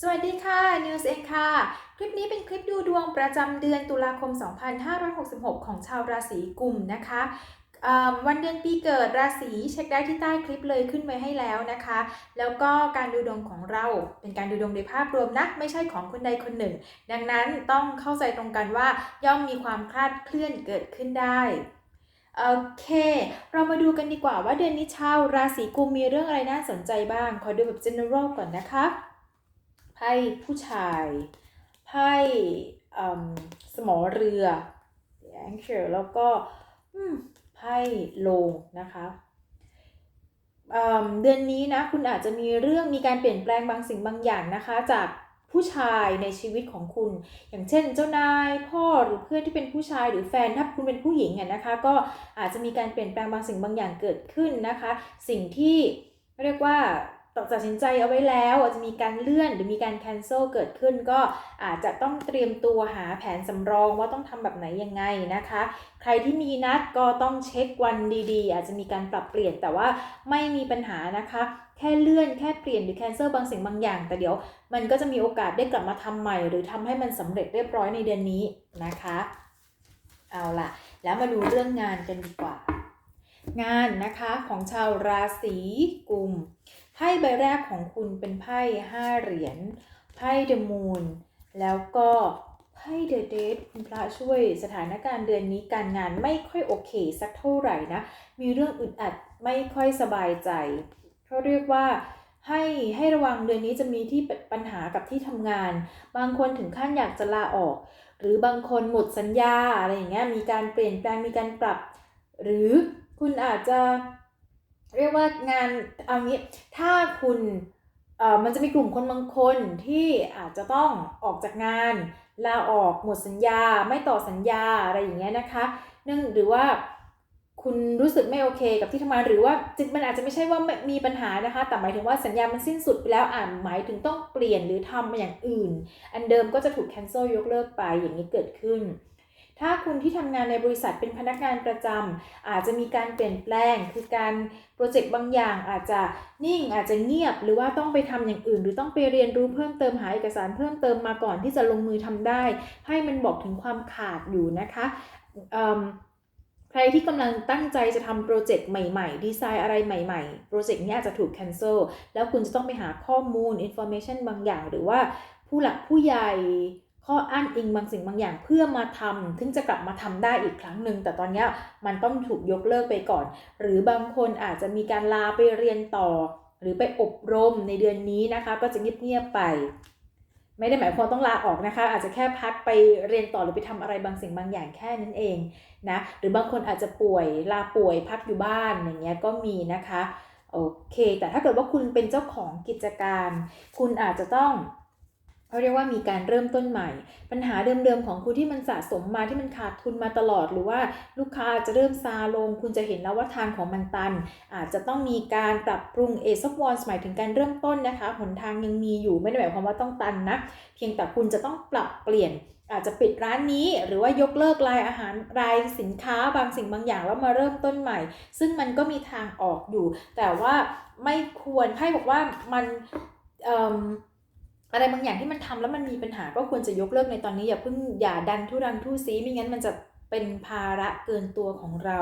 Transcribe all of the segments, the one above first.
สวัสดีค่ะนิวส์เองค่ะ คลิปนี้เป็นคลิปดูดวงประจำเดือนตุลาคม 2566 ของชาวราศีกุมนะคะวันเดือนปีเกิดราศีเช็คได้ที่ใต้คลิปเลยขึ้นไว้ให้แล้วนะคะ แล้วก็การดูดวงของเราเป็นการดูดวงโดยภาพรวมนะไม่ใช่ของคนใดคนหนึ่ง ดังนั้นต้องเข้าใจตรงกันว่าย่อมมีความคลาดเคลื่อนเกิดขึ้นได้โอเค เรามาดูกันดีกว่าว่าเดือนนี้ชาวราศีกุมมีเรื่องอะไรน่าสนใจบ้าง ขอดูแบบ general ก่อนนะคะ พ่ผู้ชายไพ่สมอเรือแองเชลแล้วก็ไพ่โลงนะคะเดือนนี้นะคุณอาจจะมีเรื่องมีการเปลี่ยนแปลงบางสิ่งบางอย่างนะคะ จากผู้ชายในชีวิตของคุณ อย่างเช่น เจ้านายพ่อหรือเพื่อนที่เป็นผู้ชายหรือแฟนถ้าคุณเป็นผู้หญิงอะนะคะ ก็อาจจะมีการเปลี่ยนแปลงบางสิ่งบางอย่างเกิดขึ้นนะคะ สิ่งที่เรียกว่า ตัดสินใจเอาไว้แล้วอาจจะมีการเลื่อนหรือมีการ cancel เกิดขึ้น ก็อาจจะต้องเตรียมตัวหาแผนสำรองว่าต้องทำแบบไหนยังไงนะคะ ใครที่มีนัดก็ต้องเช็ควันดีๆ อาจจะมีการปรับเปลี่ยนแต่ว่าไม่มีปัญหานะคะแค่เลื่อนแค่เปลี่ยนหรือ cancel บางสิ่งบางอย่าง แต่เดี๋ยวมันก็จะมีโอกาสได้กลับมาทำใหม่ หรือทำให้มันสำเร็จเรียบร้อยในเดือนนี้นะคะ เอาล่ะ แล้วมาดูเรื่องงานกันดีกว่า งานนะคะของชาวราศีกุม ไพ่ใบแรกของคุณเป็นไพ่ห้าเหรียญ ไพ่เดอะมูน แล้วก็ไพ่เดอะเดทคุณพระช่วยสถานการณ์เดือนนี้การงานไม่ค่อยโอเคสักเท่าไหร่นะ มีเรื่องอึดอัดไม่ค่อยสบายใจเขาเรียกว่าให้ให้ระวังเดือนนี้จะมีที่ปัญหากับที่ทำงาน บางคนถึงขั้นอยากจะลาออก หรือบางคนหมดสัญญาอะไรอย่างเงี้ยมีการเปลี่ยนแปลงมีการปรับ หรือคุณอาจจะ เรียกว่างานเอางี้ถ้าคุณเอ่อมันจะมีกลุ่มคนบางคนที่อาจจะต้องออกจากงานลาออกหมดสัญญาไม่ต่อสัญญาอะไรอย่างเงี้ยนะคะเนื่องหรือว่าคุณรู้สึกไม่โอเคกับที่ทำงานหรือว่าจริงมันอาจจะไม่ใช่ว่ามีปัญหานะคะ แต่หมายถึงว่าสัญญามันสิ้นสุดไปแล้วอ่านหมายถึงต้องเปลี่ยนหรือทำมาอย่างอื่น อันเดิมก็จะถูก cancel ยกเลิกไปอย่างนี้เกิดขึ้น ถ้าคุณที่ทำงานในบริษัทเป็นพนักงานประจำอาจจะมีการเปลี่ยนแปลง คือการโปรเจกต์บางอย่างอาจจะนิ่งอาจจะเงียบ หรือว่าต้องไปทำอย่างอื่น หรือต้องไปเรียนรู้เพิ่มเติมหาเอกสารเพิ่มเติมมาก่อนที่จะลงมือทำได้ ให้มันบอกถึงความขาดอยู่นะคะใครที่กำลังตั้งใจจะทำโปรเจกต์ใหม่ๆ ดีไซน์อะไรใหม่ๆ โปรเจกต์นี้อาจจะถูก cancel แล้วคุณจะต้องไปหาข้อมูล information บางอย่าง หรือว่าผู้หลักผู้ใหญ่ ข้ออ้างอิงบางสิ่งบางอย่างเพื่อมาทำถึงจะกลับมาทำได้อีกครั้งหนึ่งแต่ตอนนี้มันต้องถูกยกเลิกไปก่อน หรือบางคนอาจจะมีการลาไปเรียนต่อ หรือไปอบรมในเดือนนี้นะคะ ก็จะเงียบๆไป ไม่ได้หมายความต้องลาออกนะคะ อาจจะแค่พักไปเรียนต่อหรือไปทำอะไรบางสิ่งบางอย่างแค่นั้นเองนะหรือบางคนอาจจะป่วยลาป่วยพักอยู่บ้านอย่างเงี้ยก็มีนะคะโอเค แต่ถ้าเกิดว่าคุณเป็นเจ้าของกิจการ คุณอาจจะต้อง เขาเรียกว่ามีการเริ่มต้นใหม่ ปัญหาเดิมๆของคุณที่มันสะสมมาที่มันขาดทุนมาตลอด หรือว่าลูกค้าจะเริ่มซาลง คุณจะเห็นแล้วว่าทางของมันตัน อาจจะต้องมีการปรับปรุงเอซ of Wands หมายถึงการเริ่มต้นนะคะหนทางยังมีอยู่ไม่ได้หมายความว่าต้องตันนะเพียงแต่คุณจะต้องปรับเปลี่ยนอาจจะปิดร้านนี้หรือว่ายกเลิกรายอาหารรายสินค้าบางสิ่งบางอย่างแล้วมาเริ่มต้นใหม่ ซึ่งมันก็มีทางออกอยู่ แต่ว่าไม่ควรให้บอกว่ามันเอะไรบางอย่างที่มันทำแล้วมันมีปัญหาก็ควรจะยกเลิกในตอนนี้อย่าเพิ่งอย่าดันทุรังทุซีไม่งั้นมันจะเป็นภาระเกินตัวของเรา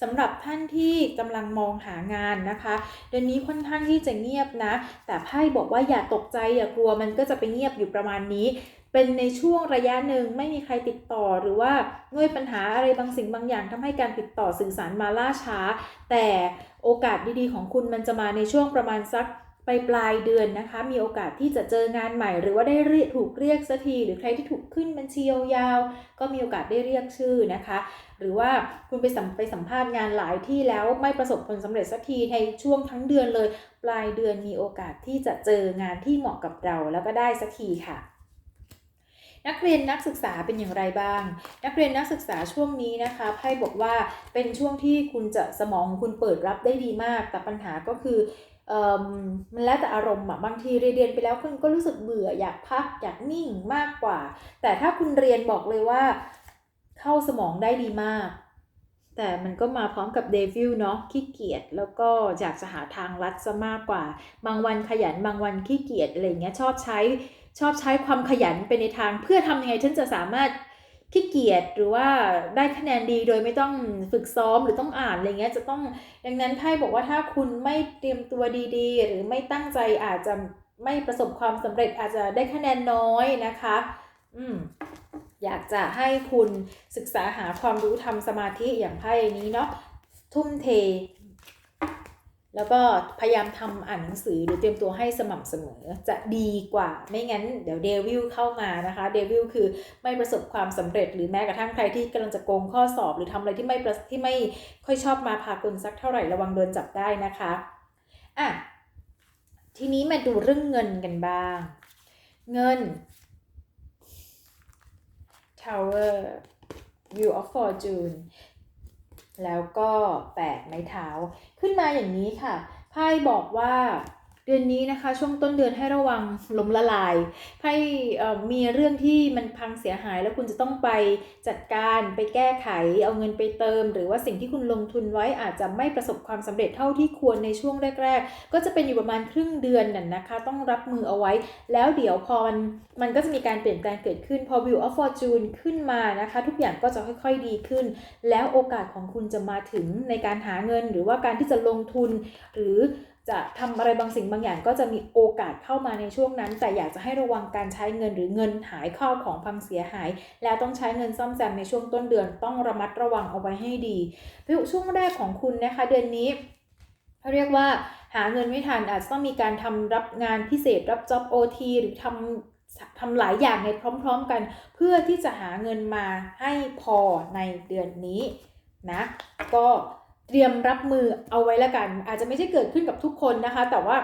สำหรับท่านที่กำลังมองหางานนะคะ เดือนนี้ค่อนข้างที่จะเงียบนะ แต่ไพ่บอกว่าอย่าตกใจอย่ากลัวมันก็จะไปเงียบอยู่ประมาณนี้ เป็นในช่วงระยะหนึ่งไม่มีใครติดต่อหรือว่าด้วยปัญหาอะไรบางสิ่งบางอย่างทำให้การติดต่อสื่อสารมาล่าช้า แต่โอกาสดีๆของคุณมันจะมาในช่วงประมาณสัก ไปปลายเดือนนะคะ มีโอกาสที่จะเจองานใหม่ หรือว่าได้เรียกถูกเรียกสักที หรือใครที่ถูกขึ้นบัญชียาวๆก็มีโอกาสได้เรียกชื่อนะคะ หรือว่าคุณไปสัมไปสัมภาษณ์งานหลายที่แล้วไม่ประสบผลสำเร็จสักทีในช่วงทั้งเดือนเลย ปลายเดือนมีโอกาสที่จะเจองานที่เหมาะกับเราแล้วก็ได้สักทีค่ะนักเรียนนักศึกษาเป็นอย่างไรบ้าง นักเรียนนักศึกษาช่วงนี้นะคะ ไพ่บอกว่าเป็นช่วงที่คุณจะสมองคุณเปิดรับได้ดีมาก แต่ปัญหาก็คือ มันแล้วแต่อารมณ์อะบางทีเรียนไปแล้วคุณก็รู้สึกเบื่ออยากพักอยากนิ่งมากกว่า แต่ถ้าคุณเรียนบอกเลยว่า เข้าสมองได้ดีมาก แต่มันก็มาพร้อมกับเดวิลเนาะขี้เกียจแล้วก็อยากจะหาทางลัดซะมากกว่า บางวันขยันบางวันขี้เกียจอะไรเงี้ยชอบใช้ชอบใช้ความขยันไปในทาง เพื่อทำยังไงฉันจะสามารถ ขี้เกียจหรือว่าได้คะแนนดีโดยไม่ต้องฝึกซ้อมหรือต้องอ่านอะไรเงี้ยจะต้องดังนั้นไพ่บอกว่าถ้าคุณไม่เตรียมตัวดีๆ หรือไม่ตั้งใจอาจจะไม่ประสบความสำเร็จอาจจะได้คะแนนน้อยนะคะ อืมอยากจะให้คุณศึกษาหาความรู้ทำสมาธิอย่างไพ่นี้เนาะทุ่มเท แล้วก็พยายามทำอ่านหนังสือหรือเตรียมตัวให้สม่ำเสมอจะดีกว่า ไม่งั้นเดี๋ยวเดวิลเข้ามานะคะเดวิลคือไม่ประสบความสำเร็จ หรือแม้กระทั่งใครที่กำลังจะโกงข้อสอบ หรือทำอะไรที่ไม่ที่ไม่ค่อยชอบมาพากลสักเท่าไหร่ระวังโดนจับได้นะคะอะทีนี้มาดูเรื่องเงินกันบ้าง เงิน Tower View of Fortune แล้วก็แปะไม้เท้า ขึ้นมาอย่างนี้ค่ะ ไพ่บอกว่า ดือนนี้นะคะ ช่วงต้นเดือนให้ระวังล้มละลายไพ่มีเรื่องที่มันพังเสียหายแล้วคุณจะต้องไปจัดการไปแก้ไข เอาเงินไปเติม หรือว่าสิ่งที่คุณลงทุนไว้อาจจะไม่ประสบความสำเร็จเท่าที่ควรในช่วงแรก ๆ ก็จะเป็นอยู่ประมาณครึ่งเดือนนั่นนะคะ ต้องรับมือเอาไว้ แล้วเดี๋ยวพอมันมันก็จะมีการเปลี่ยนแปลงเกิดขึ้นพอ View of Fortune ขึ้นมานะคะ ทุกอย่างก็จะค่อยๆดีขึ้น แล้วโอกาสของคุณจะมาถึงในการหาเงิน หรือว่าการที่จะลงทุนหรือ จะทำอะไรบางสิ่งบางอย่างก็จะมีโอกาสเข้ามาในช่วงนั้น แต่อยากจะให้ระวังการใช้เงินหรือเงินหายข้าวของพังเสียหาย แล้วต้องใช้เงินซ่อมแซมในช่วงต้นเดือนต้องระมัดระวังเอาไว้ให้ดีพิช่วงแรกของคุณนะคะเดือนนี้เขาเรียกว่าหาเงินไม่ทันอาจจะต้องมีการทำรับงานพิเศษรับจ็อบโอทีหรือทำทำหลายอย่างในพร้อมๆกัน เพื่อที่จะหาเงินมาให้พอในเดือนนี้นะก็ เตรียมรับมือเอาไว้แล้วกัน อาจจะไม่ใช่เกิดขึ้นกับทุกคนนะคะ แต่ว่า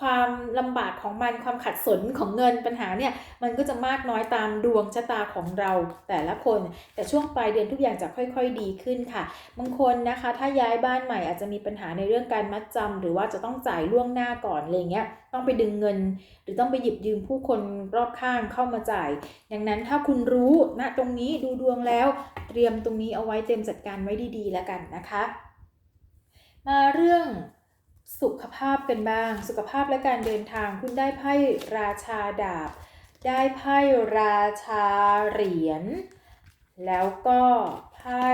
ความลำบากของมันความขัดสนของเงินปัญหาเนี่ยมันก็จะมากน้อยตามดวงชะตาของเราแต่ละคน แต่ช่วงปลายเดือนทุกอย่างจะค่อยๆดีขึ้นค่ะ บางคนนะคะถ้าย้ายบ้านใหม่อาจจะมีปัญหาในเรื่องการมัดจำหรือว่าจะต้องจ่ายล่วงหน้าก่อนอะไรเงี้ยต้องไปดึงเงิน หรือต้องไปหยิบยืมผู้คนรอบข้างเข้ามาจ่าย ดังนั้นถ้าคุณรู้ณนะตรงนี้ดูดวงแล้ว เตรียมตรงนี้เอาไว้เต็มจัดการไว้ดีๆ แล้วกันนะคะ มาเรื่อง สุขภาพกันบ้าง สุขภาพและการเดินทางคุณได้ไพ่ราชาดาบ ได้ไพ่ราชาเหรียญแล้วก็ไพ่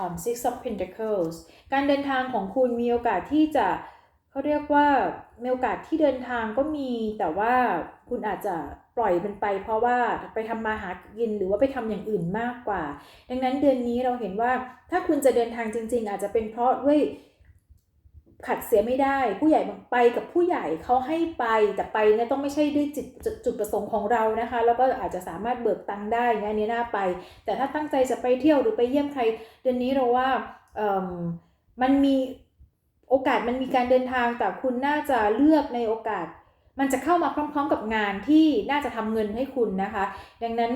um, Six of Pentacles การเดินทางของคุณมีโอกาสที่จะเขาเรียกว่ามีโอกาสที่เดินทางก็มี แต่ว่าคุณอาจจะปล่อยมันไป เพราะว่าไปทำมาหากินหรือว่าไปทำอย่างอื่นมากกว่า ดังนั้นเดือนนี้เราเห็นว่าถ้าคุณจะเดินทางจริง ๆ อาจจะเป็นเพราะด้วย ขัดเสียไม่ได้ ผู้ใหญ่ไปกับผู้ใหญ่เขาให้ไปแต่ไปเนี่ยต้องไม่ใช่ด้วยจุดจุดประสงค์ของเรานะคะ แล้วก็อาจจะสามารถเบิกตังค์ได้เนี่ยนี้น่าไป แต่ถ้าตั้งใจจะไปเที่ยวหรือไปเยี่ยมใคร เดือนนี้เราว่ามันมีโอกาสมันมีการเดินทางแต่คุณน่าจะเลือกในโอกาส มันจะเข้ามาพร้อม ๆ กับงานที่น่าจะทำเงินให้คุณนะคะ ดังนั้น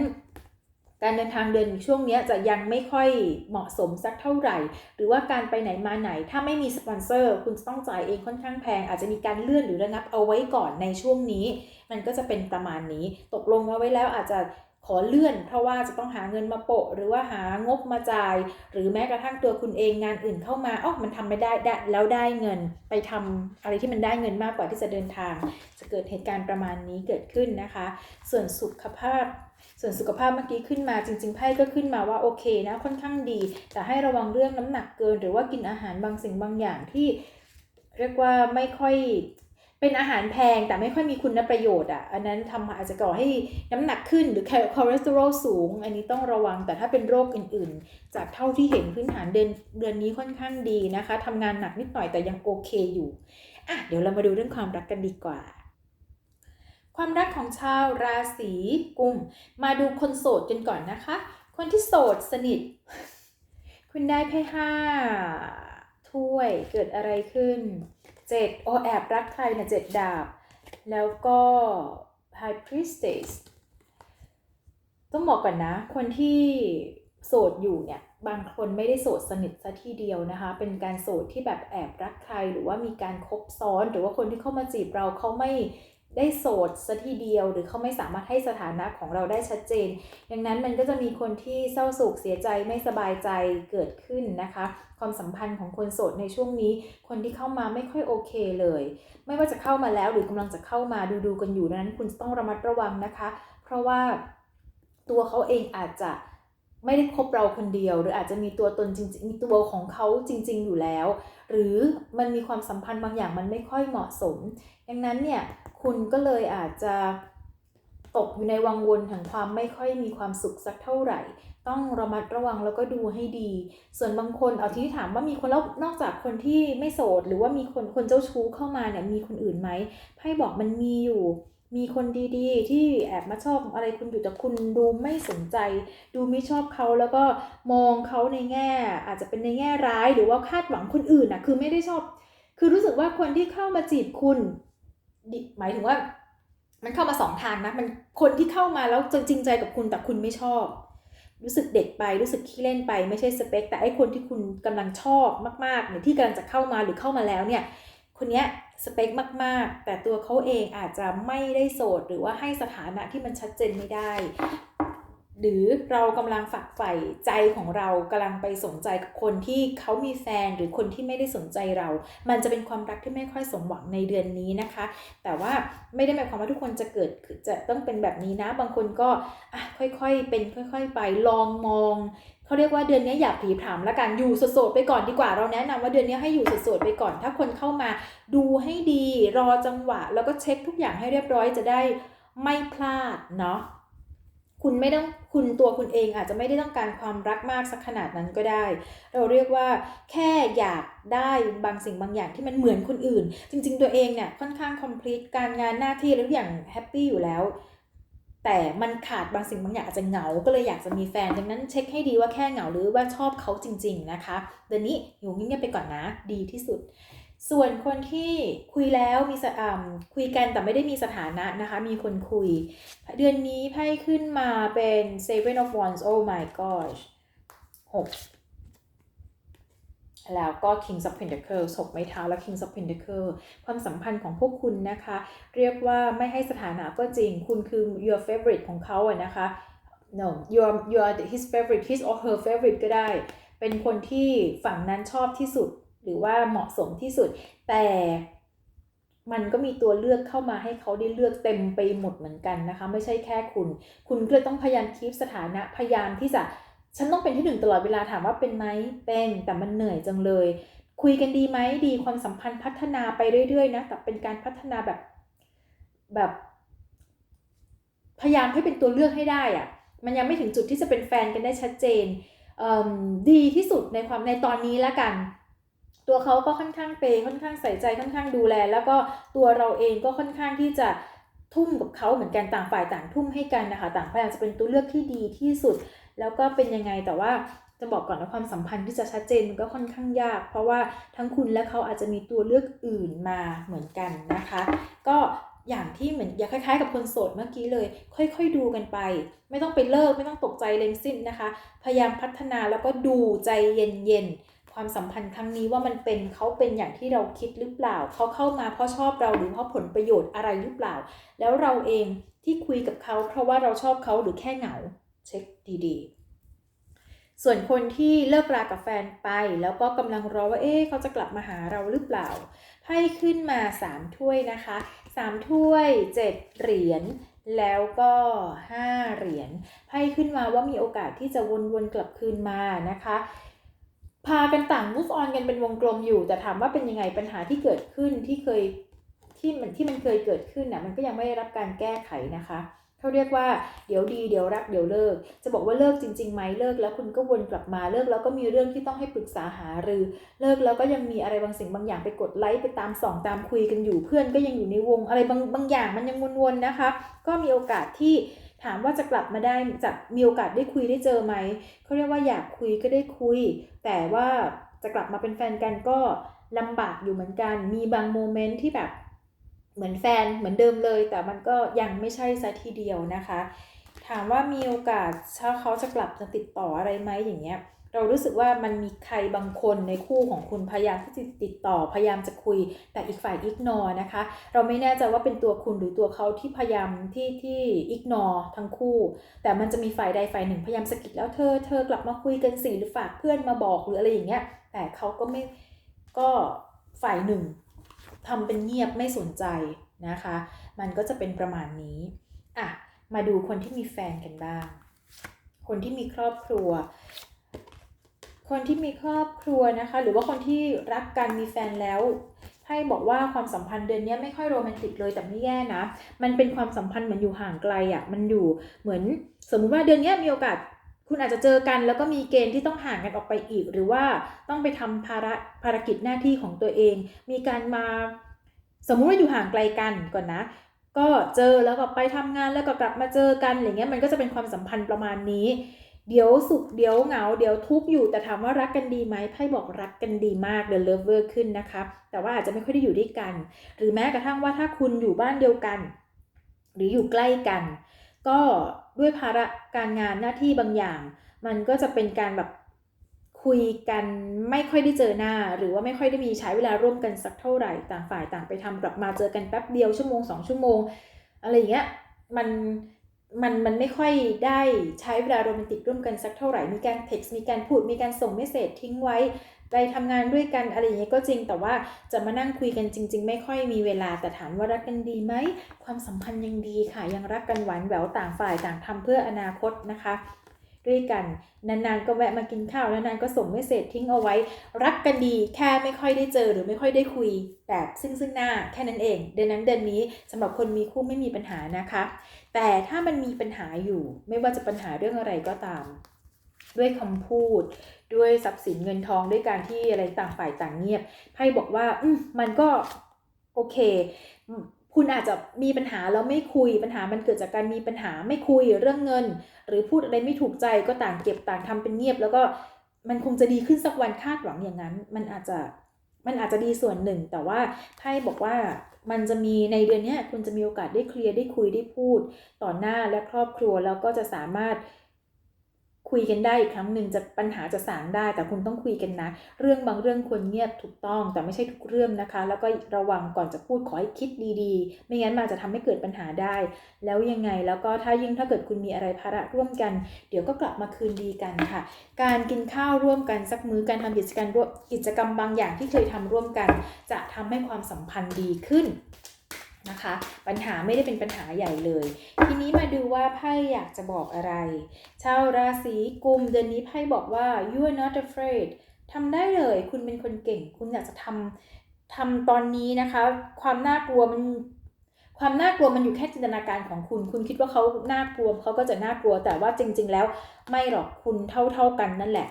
การเดินทางเดินช่วงนี้จะยังไม่ค่อยเหมาะสมสักเท่าไหร่ หรือว่าการไปไหนมาไหนถ้าไม่มีสปอนเซอร์ คุณจะต้องจ่ายเองค่อนข้างแพง อาจจะมีการเลื่อนหรือระงับเอาไว้ก่อนในช่วงนี้ มันก็จะเป็นประมาณนี้ ตกลงเอาไว้แล้วอาจจะขอเลื่อนเพราะว่าจะต้องหาเงินมาโปะ หรือว่าหางบมาจ่าย หรือแม้กระทั่งตัวคุณเองงานอื่นเข้ามาอ๋อมันทำไม่ได้ได้แล้วได้เงินไปทำอะไรที่มันได้เงินมากกว่าที่จะเดินทาง จะเกิดเหตุการณ์ประมาณนี้เกิดขึ้นนะคะ ส่วนสุขภาพ ส่วนสุขภาพเมื่อกี้ขึ้นมาจริงๆไพ่ก็ขึ้นมาว่าโอเคนะค่อนข้างดี แต่ให้ระวังเรื่องน้ำหนักเกิน หรือว่ากินอาหารบางสิ่งบางอย่างที่ เรียกว่าไม่ค่อยเป็นอาหารแพงแต่ไม่ค่อยมีคุณประโยชน์อะอันนั้นทำอาจจะก่อให้น้ำหนักขึ้นหรือคอเลสเตอรอลสูง อันนี้ต้องระวังแต่ถ้าเป็นโรคอื่นๆ จากเท่าที่เห็นพื้นฐานเดือนเดือนนี้ค่อนข้างดีนะคะทำงานหนักนิดหน่อยแต่ยังโอเคอยู่อะเดี๋ยวเรามาดูเรื่องความรักกันดีกว่า ความรักของชาวราศีกุม มาดูคนโสดกันก่อนนะคะ คนที่โสดสนิท คุณได้ไพ่ห้าถ้วยเกิดอะไรขึ้นเจ็ดโอแอบรักใครนะเจ็ดดาบ แล้วก็ High Priestess ต้องบอกก่อนนะ คนที่โสดอยู่เนี่ยบางคนไม่ได้โสดสนิทซะทีเดียวนะคะ เป็นการโสดที่แบบแอบรักใครหรือว่ามีการคบซ้อน หรือว่าคนที่เข้ามาจีบเราเขาไม่ ได้โสดซะทีเดียว หรือเขาไม่สามารถให้สถานะของเราได้ชัดเจน ดังนั้นมันก็จะมีคนที่เศร้าโศกเสียใจไม่สบายใจเกิดขึ้นนะคะ ความสัมพันธ์ของคนโสดในช่วงนี้ คนที่เข้ามาไม่ค่อยโอเคเลย ไม่ว่าจะเข้ามาแล้วหรือกำลังจะเข้ามาดูดูกันอยู่ดังนั้นคุณต้องระมัดระวังนะคะ เพราะว่าตัวเขาเองอาจจะ ไม่ได้คบเราคนเดียว หรืออาจจะมีตัวตนจริงๆมีตัวของเขาจริง ๆ อยู่แล้ว หรือมันมีความสัมพันธ์บางอย่างมันไม่ค่อยเหมาะสม ดังนั้นเนี่ยคุณก็เลยอาจจะตกอยู่ในวังวนแห่งความไม่ค่อยมีความสุขสักเท่าไหร่ ต้องระมัดระวังแล้วก็ดูให้ดี ส่วนบางคนเอาที่ถามว่ามีคนแล้วนอกจากคนที่ไม่โสด หรือว่ามีคนคนเจ้าชู้เข้ามาเนี่ยมีคนอื่นไหมไพ่บอกมันมีอยู่ มีคนดีๆ ที่แอบมาชอบอะไรคุณอยู่แต่คุณดูไม่สนใจ ดูไม่ชอบเขาแล้วก็มองเขาในแง่ อาจจะเป็นในแง่ร้ายหรือว่าคาดหวังคนอื่นน่ะคือไม่ได้ชอบ คือรู้สึกว่าคนที่เข้ามาจีบคุณ หมายถึงว่า มันเข้ามาสองทางนะมันคนที่เข้ามาแล้วจจริงใจกับคุณแต่คุณไม่ชอบ รู้สึกเด็กไปรู้สึกขี้เล่นไปไม่ใช่สเปค แต่ไอ้คนที่คุณกำลังชอบมากๆเนี่ยที่กำลังจะเข้ามาหรือเข้ามาแล้วเนี่ย คนเนี้ย สเปคมาก ๆ แต่ตัวเขาเองอาจจะไม่ได้โสด หรือว่าให้สถานะที่มันชัดเจนไม่ได้ หรือเรากำลังฝักใฝ่ใจของเรากำลังไปสนใจกับคนที่เขามีแฟนหรือคนที่ไม่ได้สนใจเรา มันจะเป็นความรักที่ไม่ค่อยสมหวังในเดือนนี้นะคะ แต่ว่าไม่ได้หมายความว่าทุกคนจะเกิดจะต้องเป็นแบบนี้นะ บางคนก็ค่อยๆเป็นค่อย ๆ ไปลองมอง เขาเรียกว่าเดือนนี้อย่าผีผามละกันอยู่สดๆไปก่อนดีกว่าเราแนะนำว่าเดือนนี้ให้อยู่สดๆไปก่อน ถ้าคนเข้ามาดูให้ดีรอจังหวะ แล้วก็เช็คทุกอย่างให้เรียบร้อยจะได้ไม่พลาดเนาะคุณไม่ต้องคุณตัวคุณเองอาจจะไม่ได้ต้องการความรักมากสักขนาดนั้นก็ได้ เราเรียกว่าแค่อยากได้บางสิ่งบางอย่างที่มันเหมือนคนอื่น จริง ๆ ตัวเองเนี่ยค่อนข้าง complete การงานหน้าที่แล้วอย่างแฮปปี้อยู่แล้ว แต่มันขาดบางสิ่งบางอย่างอาจจะเหงา ก็เลยอยากจะมีแฟน ดังนั้นเช็คให้ดีว่าแค่เหงาหรือว่าชอบเขาจริง ๆ นะคะ เดือนนี้อยู่เงียบๆไปก่อนนะ ดีที่สุด ส่วนคนที่คุยแล้วมีสอ่คุยกันแต่ไม่ได้มีสถานะนะคะ มีคนคุย เดือนนี้ไพ่ขึ้นมาเป็น seven of wands oh my gosh หก แล้วก็ Kings of Pentacles หกไม้เท้าและ Kings of Pentacles ความสัมพันธ์ของพวกคุณนะคะ เรียกว่าไม่ให้สถานะก็จริง คุณคือ your favorite ของเขาอะนะคะ no you are you are his favorite his or her favorite ก็ได้ เป็นคนที่ฝั่งนั้นชอบที่สุด หรือว่าเหมาะสมที่สุด แต่มันก็มีตัวเลือกเข้ามาให้เขาได้เลือกเต็มไปหมดเหมือนกันนะคะ ไม่ใช่แค่คุณ คุณก็ต้องพยายามคีปสถานะพยายามที่จะ ฉันต้องเป็นที่หนึ่งตลอดเวลาถามว่าเป็นไหมเป็นแต่มันเหนื่อยจังเลย คุยกันดีไหมดีความสัมพันธ์พัฒนาไปเรื่อยๆนะแต่เป็นการพัฒนาแบบแบบ พยายามให้เป็นตัวเลือกให้ได้อะมันยังไม่ถึงจุดที่จะเป็นแฟนกันได้ชัดเจนดีที่สุดในความในตอนนี้แล้วกัน ตัวเขาก็ค่อนข้างเปย์ค่อนข้างใส่ใจค่อนข้างดูแล แล้วก็ตัวเราเองก็ค่อนข้างที่จะทุ่มกับเขาเหมือนกันต่างฝ่ายต่างทุ่มให้กันนะคะ ต่างพยายามจะเป็นตัวเลือกที่ดีที่สุด แล้วก็เป็นยังไงแต่ว่าจะบอกก่อนว่าความสัมพันธ์ที่จะชัดเจนมันก็ค่อนข้างยาก เพราะว่าทั้งคุณและเขาอาจจะมีตัวเลือกอื่นมาเหมือนกันนะคะ ก็อย่างที่เหมือนอย่าคล้ายๆ กับคนโสดเมื่อกี้เลย ค่อยๆดูกันไป ไม่ต้องไปเลิกไม่ต้องตกใจเลงสิ้นนะคะ พยายามพัฒนาแล้วก็ดูใจเย็นๆความสัมพันธ์ครั้งนี้ว่ามันเป็นเขาเป็นอย่างที่เราคิดหรือเปล่า เขาเข้ามาเพราะชอบเราหรือเพราะผลประโยชน์อะไรหรือเปล่า แล้วเราเองที่คุยกับเขาเพราะว่าเราชอบเขาหรือแค่เหงา เช็คดีๆ ส่วนคนที่เลิกรากับแฟนไป แล้วก็กำลังรอว่าเอ๊ะเขาจะกลับมาหาเราหรือเปล่าไพ่ขึ้นมา 3 ถ้วยนะคะ 3 ถ้วย 7 เหรียญแล้วก็ 5 เหรียญไพ่ขึ้นมาว่ามีโอกาสที่จะวนๆกลับคืนมานะคะ พากันต่าง move on กันเป็นวงกลมอยู่ แต่ถามว่าเป็นยังไงปัญหาที่เกิดขึ้นที่เคยที่มันที่มันเคยเกิดขึ้นนะมันก็ยังไม่ได้รับการแก้ไขนะคะ เขาเรียกว่าเดี๋ยวดีเดี๋ยวรักเดี๋ยวเลิก จะบอกว่าเลิกจริงๆไหมเลิกแล้วคุณก็วนกลับมาเลิกแล้วก็มีเรื่องที่ต้องให้ปรึกษาหารือ เลิกแล้วก็ยังมีอะไรบางสิ่งบางอย่างไปกดไลค์ไปตามส่องตามคุยกันอยู่เพื่อนก็ยังอยู่ในวงอะไรบางบางอย่างมันยังวนๆนะคะ ก็มีโอกาสที่ถามว่าจะกลับมาได้จะมีโอกาสได้คุยได้เจอไหมเขาเรียกว่าอยากคุยก็ได้คุย แต่ว่าจะกลับมาเป็นแฟนกันก็ลำบากอยู่เหมือนกัน มีบางโมเมนต์ที่แบบ เหมือนแฟนเหมือนเดิมเลย แต่มันก็ยังไม่ใช่ซะทีเดียวนะคะ ถามว่ามีโอกาสถ้าเขาจะกลับจะติดต่ออะไรไหมอย่างเงี้ยเรารู้สึกว่ามันมีใครบางคนในคู่ของคุณพยายามที่จะติดต่อพยายามจะคุย แต่อีกฝ่ายอิกนอนะคะ เราไม่แน่ใจว่าเป็นตัวคุณหรือตัวเขาที่พยายามที่ที่อิกนอทั้งคู่ แต่มันจะมีฝ่ายใดฝ่ายหนึ่งพยายามสะกิดแล้วเธอเธอกลับมาคุยกันสิหรือฝากเพื่อนมาบอกหรืออะไรอย่างเงี้ยแต่เขาก็ไม่ก็ฝ่ายหนึ่ง ทำเป็นเงียบไม่สนใจนะคะ มันก็จะเป็นประมาณนี้อะมาดูคนที่มีแฟนกันบ้าง คนที่มีครอบครัว คนที่มีครอบครัวนะคะ หรือว่าคนที่รักกันมีแฟนแล้วไพ่บอกว่าความสัมพันธ์เดือนนี้ไม่ค่อยโรแมนติกเลยแต่ไม่แย่นะ มันเป็นความสัมพันธ์เหมือนอยู่ห่างไกลอะ่ะ มันอยู่เหมือนสมมุติว่าเดือนนี้มีโอกาส คุณอาจจะเจอกันแล้วก็มีเกณฑ์ที่ต้องห่างกันออกไปอีก หรือว่าต้องไปทำภาระภารกิจหน้าที่ของตัวเอง มีการมาสมมุติว่าอยู่ห่างไกลกันก่อนนะ ก็เจอแล้วก็ไปทำงานแล้วก็กลับมาเจอกันอะไรเงี้ยมันก็จะเป็นความสัมพันธ์ประมาณนี้ เดี๋ยวสุขเดี๋ยวเหงา เดี๋ยวทุกข์อยู่แต่ถามว่ารักกันดีไหมไพ่บอกรักกันดีมาก The Lover ขึ้นนะคะแต่ว่าอาจจะไม่ค่อยได้อยู่ด้วยกัน หรือแม้กระทั่งว่าถ้าคุณอยู่บ้านเดียวกัน หรืออยู่ใกล้กัน ก็ด้วยภาระการงานหน้าที่บางอย่าง มันก็จะเป็นการแบบคุยกันไม่ค่อยได้เจอหน้า หรือว่าไม่ค่อยได้มีใช้เวลาร่วมกันสักเท่าไหร่ต่างฝ่ายต่างไปทำกลับมาเจอกันแป๊บเดียวชั่วโมงสองชั่วโมง อะไรอย่างเงี้ยมันมันมันไม่ค่อยได้ใช้เวลาโรแมนติกร่วมกันสักเท่าไหร่ มีการเท็กซ์มีการพูด มีการส่งเมสเซจทิ้งไว้ ไปทำงานด้วยกันอะไรอย่างเงี้ยก็จริง แต่ว่าจะมานั่งคุยกันจริง ๆ ไม่ค่อยมีเวลาแต่ถามว่ารักกันดีไหมความสัมพันธ์ยังดีค่ะ ยังรักกันหวานแหววต่างฝ่ายต่างทำเพื่ออนาคตนะคะ ด้วยกันนานๆก็แวะมากินข้าวนานๆก็ส่งเมสเซจทิ้งเอาไว้ รักกันดีแค่ไม่ค่อยได้เจอหรือไม่ค่อยได้คุยแบบซึ่งซึ่งหน้าแค่นั้นเอง เดือนนั้นเดือนนี้สำหรับคนมีคู่ไม่มีปัญหานะคะ แต่ถ้ามันมีปัญหาอยู่ไม่ว่าจะปัญหาเรื่องอะไรก็ตามด้วยคำพูด ด้วยทรัพย์สินเงินทองด้วยการที่อะไรต่างฝ่ายต่างเงียบไพ่บอกว่าอืมมันก็โอเค คุณอาจจะมีปัญหาแล้วไม่คุยปัญหามันเกิดจากการมีปัญหาไม่คุยเรื่องเงิน หรือพูดอะไรไม่ถูกใจก็ต่างเก็บต่างทำเป็นเงียบ แล้วก็มันคงจะดีขึ้นสักวันคาดหวังอย่างนั้น มันอาจจะมันอาจจะดีส่วนหนึ่ง แต่ว่าไพ่บอกว่ามันจะมีในเดือนนี้คุณจะมีโอกาสได้เคลียร์ได้คุยได้พูด ต่อหน้าและครอบครัวแล้วก็จะสามารถ คุยกันได้อีกครั้งหนึ่งจะปัญหาจะสางได้ แต่คุณต้องคุยกันนะ เรื่องบางเรื่องควรเงียบถูกต้อง แต่ไม่ใช่ทุกเรื่องนะคะ แล้วก็ระวังก่อนจะพูดขอให้คิดดีๆ ไม่งั้นมันจะทำให้เกิดปัญหาได้ แล้วยังไงแล้วก็ถ้ายิ่งถ้าเกิดคุณมีอะไรภาระร่วมกัน เดี๋ยวก็กลับมาคืนดีกันค่ะ การกินข้าวร่วมกันสักมื้อการทำกิจกรรมร่วมกิจกรรมบางอย่างที่เคยทำร่วมกัน จะทำให้ความสัมพันธ์ดีขึ้น นะคะ ปัญหาไม่ได้เป็นปัญหาใหญ่เลย ทีนี้มาดูว่าไพ่อยากจะบอกอะไร ชาวราศีกุมเดือนนี้ไพ่บอกว่า you are not afraid ทำได้เลยคุณเป็นคนเก่ง คุณอยากจะทำทำตอนนี้นะคะ ความน่ากลัวมันความน่ากลัวมันอยู่แค่จินตนาการของคุณ คุณคิดว่าเขาน่ากลัวเขาก็จะน่ากลัว แต่ว่าจริง ๆ แล้วไม่หรอกคุณเท่า ๆกันนั่นแหละ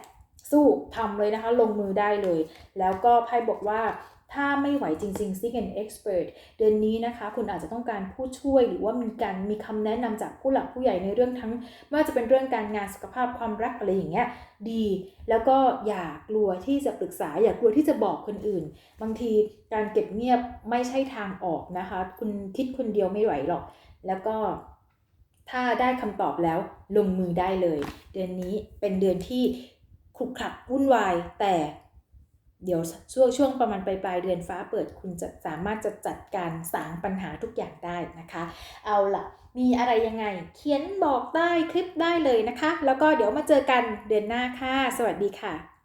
สู้ทำเลยนะคะ ลงมือได้เลย แล้วก็ไพ่บอกว่า ถ้าไม่ไหวจริงๆ seek an expert เดือนนี้นะคะคุณอาจจะต้องการผู้ช่วยหรือว่ามีการมีคำแนะนำจากผู้หลักผู้ใหญ่ในเรื่องทั้งไม่ว่าจะเป็นเรื่องการงานสุขภาพความรักอะไรอย่างเงี้ยดี แล้วก็อย่ากลัวที่จะปรึกษา อย่ากลัวที่จะบอกคนอื่น บางทีการเก็บเงียบไม่ใช่ทางออกนะคะ คุณคิดคนเดียวไม่ไหวหรอก แล้วก็ถ้าได้คำตอบแล้วลงมือได้เลย เดือนนี้เป็นเดือนที่ขลุกขลักวุ่นวายแต่ เดี๋ยวช่วงช่วงประมาณปลายปลายเดือนฟ้าเปิดคุณจะสามารถจะจัดการสางปัญหาทุกอย่างได้นะคะ เอาล่ะ มีอะไรยังไง เขียนบอกได้คลิปได้เลยนะคะ แล้วก็เดี๋ยวมาเจอกันเดือนหน้าค่ะ สวัสดีค่ะ